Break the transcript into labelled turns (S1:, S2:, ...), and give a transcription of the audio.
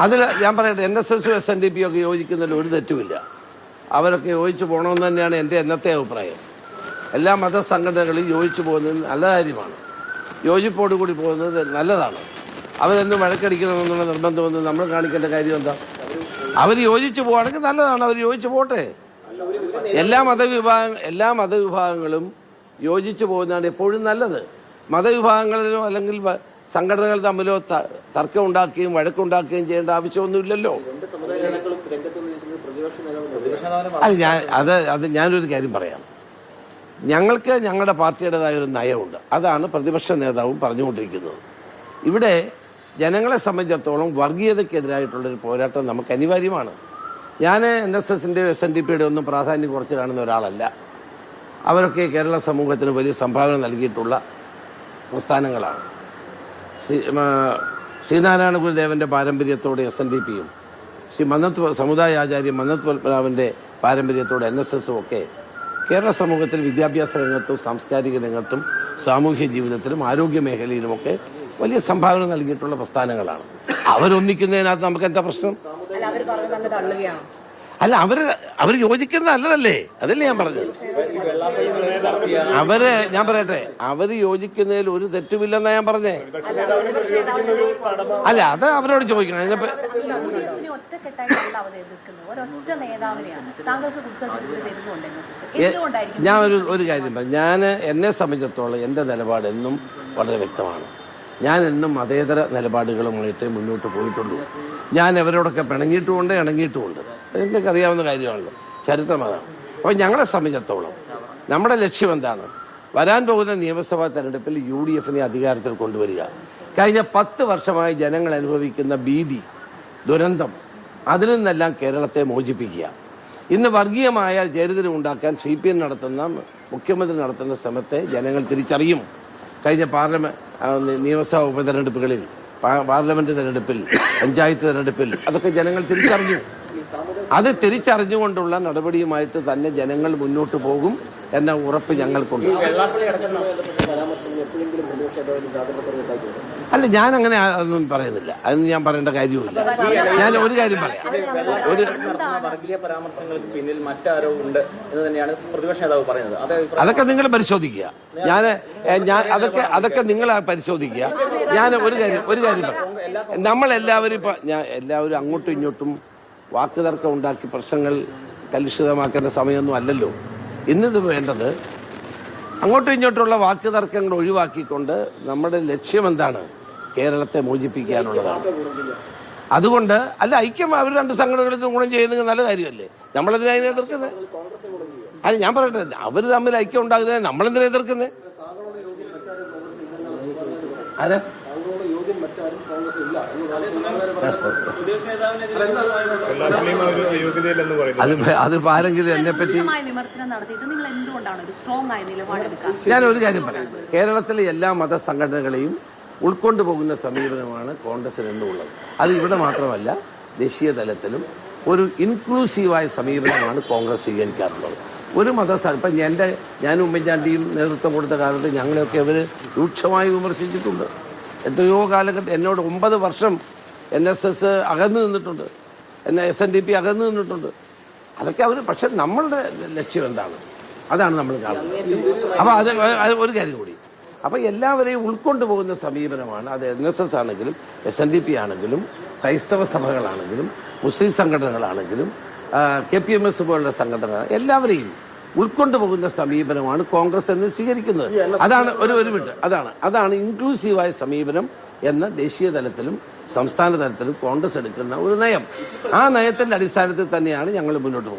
S1: അതിൽ ഞാൻ പറയട്ടെ N S S S N D P ഒക്കെ യോജിക്കുന്നതിൽ ഒരു തെറ്റുമില്ല. അവരൊക്കെ യോജിച്ചു പോകണമെന്ന് തന്നെയാണ് എന്റെ എന്നത്തെ അഭിപ്രായം. എല്ലാ മതസംഘടനകളും യോജിച്ചു പോകുന്നത് നല്ല കാര്യമാണ്. യോജിപ്പോട് കൂടി പോകുന്നത് നല്ലതാണ്. അവരെന്നും വഴക്കടിക്കണമെന്നുള്ള നിർബന്ധമൊന്നും നമ്മൾ കാണിക്കേണ്ട കാര്യം എന്താ? അവർ യോജിച്ചു പോവാണെങ്കിൽ നല്ലതാണ് അവർ യോജിച്ചു പോട്ടെ. എല്ലാ മതവിഭാഗം എല്ലാ മതവിഭാഗങ്ങളും യോജിച്ചു പോകുന്നതാണ് എപ്പോഴും നല്ലത്. മതവിഭാഗങ്ങളിലോ അല്ലെങ്കിൽ സംഘടനകൾ തമ്മിലോ ത- തർക്കം ഉണ്ടാക്കുകയും വഴക്കുണ്ടാക്കുകയും ചെയ്യേണ്ട ആവശ്യമൊന്നുമില്ലല്ലോ. അത് ഞാൻ അത് അത് ഞാനൊരു കാര്യം പറയാം. ഞങ്ങൾക്ക് ഞങ്ങളുടെ പാർട്ടിയുടേതായ ഒരു നയമുണ്ട്. അതാണ് പ്രതിപക്ഷ നേതാവും പറഞ്ഞുകൊണ്ടിരിക്കുന്നത്. ഇവിടെ ജനങ്ങളെ സംബന്ധിച്ചിടത്തോളം വർഗീയതയ്ക്കെതിരായിട്ടുള്ളൊരു പോരാട്ടം നമുക്ക് അനിവാര്യമാണ്. ഞാൻ എൻ എസ് എസിന്റെ എസ് എൻ ഡി പിയുടെ ഒന്നും പ്രാധാന്യം കുറച്ച് കാണുന്ന ഒരാളല്ല. അവരൊക്കെ കേരള സമൂഹത്തിന് വലിയ സംഭാവന നൽകിയിട്ടുള്ള പ്രസ്ഥാനങ്ങളാണ്. ശ്രീനാരായണ ഗുരുദേവന്റെ പാരമ്പര്യത്തോടെ എസ് എൻ ഡി പിയും ശ്രീ മന്നത്ത് സമുദായ ആചാര്യ മന്നത്ത് പത്മനാഭന്റെ പാരമ്പര്യത്തോടെ എൻ എസ് എസും ഒക്കെ കേരള സമൂഹത്തിൽ വിദ്യാഭ്യാസ രംഗത്തും സാംസ്കാരിക രംഗത്തും സാമൂഹ്യ ജീവിതത്തിലും ആരോഗ്യ മേഖലയിലുമൊക്കെ വലിയ സംഭാവന നൽകിയിട്ടുള്ള പ്രസ്ഥാനങ്ങളാണ്. അവരൊന്നിക്കുന്നതിനകത്ത് നമുക്ക് എന്താ പ്രശ്നം
S2: അല്ല അവർ
S1: അവർ യോജിക്കുന്ന നല്ലതല്ലേ അതല്ലേ ഞാൻ പറഞ്ഞത്. അവർ ഞാൻ പറയട്ടെ അവർ യോജിക്കുന്നതിൽ ഒരു തെറ്റുമില്ലെന്നാ ഞാൻ പറഞ്ഞേ. അല്ല അത് അവരോട് ചോദിക്കണം.
S3: എന്തുകൊണ്ടായിരിക്കും
S1: ഞാൻ ഒരു ഒരു കാര്യം പറയാം. ഞാൻ എന്നെ സംബന്ധിച്ചിടത്തോളം എന്റെ നിലപാട് എന്നും വളരെ വ്യക്തമാണ്. ഞാൻ എന്നും മതേതര നിലപാടുകളുമായിട്ട് മുന്നോട്ട് പോയിട്ടുള്ളൂ. ഞാൻ അവരോടൊക്കെ പിണങ്ങിയിട്ടുമുണ്ട് ഇണങ്ങിയിട്ടുമുണ്ട് എനിക്ക് അറിയാവുന്ന കാര്യമാണല്ലോ. ചരിത്രം അതാണ് അപ്പോൾ ഞങ്ങളെ സംബന്ധിച്ചിടത്തോളം നമ്മുടെ ലക്ഷ്യം എന്താണ്? വരാൻ പോകുന്ന നിയമസഭാ തെരഞ്ഞെടുപ്പിൽ യു ഡി എഫിനെ അധികാരത്തിൽ കൊണ്ടുവരിക. കഴിഞ്ഞ പത്ത് വർഷമായി ജനങ്ങൾ അനുഭവിക്കുന്ന ഭീതി ദുരന്തം അതിൽ നിന്നെല്ലാം കേരളത്തെ മോചിപ്പിക്കുക. ഇന്ന് വർഗീയമായ ചരിതരം ഉണ്ടാക്കാൻ സി പി എം നടത്തുന്ന മുഖ്യമന്ത്രി നടത്തുന്ന ശ്രമത്തെ ജനങ്ങൾ തിരിച്ചറിയും. കഴിഞ്ഞ പാർലമെന്റ് നിയമസഭാ ഉപതെരഞ്ഞെടുപ്പുകളിൽ പാർലമെന്റ് തെരഞ്ഞെടുപ്പിൽ പഞ്ചായത്ത് തെരഞ്ഞെടുപ്പിൽ അതൊക്കെ ജനങ്ങൾ തിരിച്ചറിഞ്ഞു. അത് തിരിച്ചറിഞ്ഞുകൊണ്ടുള്ള നടപടിയുമായിട്ട് തന്നെ ജനങ്ങൾ മുന്നോട്ട് പോകും എന്ന ഉറപ്പ് ഞങ്ങൾക്കുണ്ട്. അല്ല ഞാൻ അങ്ങനെ അതൊന്നും പറയുന്നില്ല. അതൊന്നും ഞാൻ പറയേണ്ട കാര്യമില്ല ഞാൻ ഒരു കാര്യം പറയാം. ഒരു
S4: വർഗീയ പരാമർശങ്ങൾക്ക് പിന്നിൽ മറ്റാരോ ഉണ്ട് എന്ന് തന്നെയാണ് പ്രതിപക്ഷ നേതാവ് പറയുന്നത്.
S1: അതൊക്കെ നിങ്ങൾ പരിശോധിക്കുക. ഞാൻ ഞാൻ അതൊക്കെ അതൊക്കെ നിങ്ങൾ പരിശോധിക്കുക. ഞാൻ ഒരു കാര്യം ഒരു കാര്യം പറയാം. നമ്മളെല്ലാവരും ഇപ്പൊ ഞാൻ എല്ലാവരും അങ്ങോട്ടും ഇങ്ങോട്ടും വാക്ക് തർക്കം ഉണ്ടാക്കി പ്രശ്നങ്ങൾ കലുഷിതമാക്കേണ്ട സമയമൊന്നും അല്ലല്ലോ. ഇന്നിത് വേണ്ടത് അങ്ങോട്ടും ഇങ്ങോട്ടുള്ള വാക്ക് തർക്കങ്ങൾ ഒഴിവാക്കിക്കൊണ്ട് നമ്മുടെ ലക്ഷ്യം എന്താണ്? കേരളത്തെ മോചിപ്പിക്കാനുള്ളതാണ്. അതുകൊണ്ട് അല്ല ഐക്യം അവർ രണ്ട് സംഘടനകൾക്കും ഗുണം ചെയ്യുന്നത് നല്ല കാര്യമല്ലേ? നമ്മളെന്തിനാ എതിർക്കുന്നത് അല്ല ഞാൻ പറയട്ടെ അവർ തമ്മിൽ ഐക്യം ഉണ്ടാകുന്നതിനെ നമ്മളെന്തിനാ എതിർക്കുന്നത് ആരാ?
S5: യോഗ്യതയില്ലെന്ന് പറയുന്നു
S1: അത് അത് ആരെങ്കിലും എന്നെ പറ്റി
S3: രൂക്ഷമായ വിമർശനം നടത്തിയിട്ട് നിങ്ങൾ എന്തുകൊണ്ടാണ് ഒരു സ്ട്രോങ് ആയ നിലപാടെടുക്കാൻ
S1: ഞാൻ ഒരു കാര്യം പറയാം. കേരളത്തിലെ എല്ലാ മതസംഘടനകളെയും ഉൾക്കൊണ്ടു പോകുന്ന സമീപനമാണ് കോൺഗ്രസിന് എന്നുള്ളത് അത് ഇവിടെ മാത്രമല്ല ദേശീയ തലത്തിലും ഒരു ഇൻക്ലൂസീവായ സമീപനമാണ് കോൺഗ്രസ് സ്വീകരിക്കാറുള്ളത്. ഒരു മത ഇപ്പം എന്റെ ഞാൻ ഉമ്മൻചാണ്ടിയും നേതൃത്വം കൊടുത്ത കാലത്ത് ഞങ്ങളെയൊക്കെ അവർ രൂക്ഷമായി വിമർശിച്ചിട്ടുണ്ട്. എത്രയോ കാലഘട്ടം എന്നോട് ഒമ്പത് വർഷം എൻ എസ് എസ് അകന്നു നിന്നിട്ടുണ്ട്. എന്നെ എസ് എൻ ഡി പി അകന്നു നിന്നിട്ടുണ്ട്. അതൊക്കെ അവർ പക്ഷെ നമ്മളുടെ ലക്ഷ്യം എന്താണ്? അതാണ് നമ്മൾ കാണുന്നത്. അപ്പോൾ അത് ഒരു കാര്യം കൂടി. അപ്പോൾ എല്ലാവരെയും ഉൾക്കൊണ്ടു പോകുന്ന സമീപനമാണ് അത് എൻ എസ് എസ് ആണെങ്കിലും എസ് എൻ ഡി പി ആണെങ്കിലും ക്രൈസ്തവ സഭകളാണെങ്കിലും മുസ്ലിം സംഘടനകളാണെങ്കിലും കെ പി എം എസ് പോലുള്ള സംഘടന എല്ലാവരെയും ഉൾക്കൊണ്ടു പോകുന്ന സമീപനമാണ് കോൺഗ്രസ് എന്ന് സ്വീകരിക്കുന്നത്. അതാണ് ഒരു ഒരു മിനിറ്റ്. അതാണ്. അതാണ് ഇൻക്ലൂസീവായ സമീപനം എന്ന ദേശീയ തലത്തിലും സംസ്ഥാന തലത്തിലും കോൺഗ്രസ് എടുക്കുന്ന ഒരു നയം. ആ നയത്തിന്റെ അടിസ്ഥാനത്തിൽ തന്നെയാണ് ഞങ്ങൾ മുന്നോട്ട് പോകുന്നത്.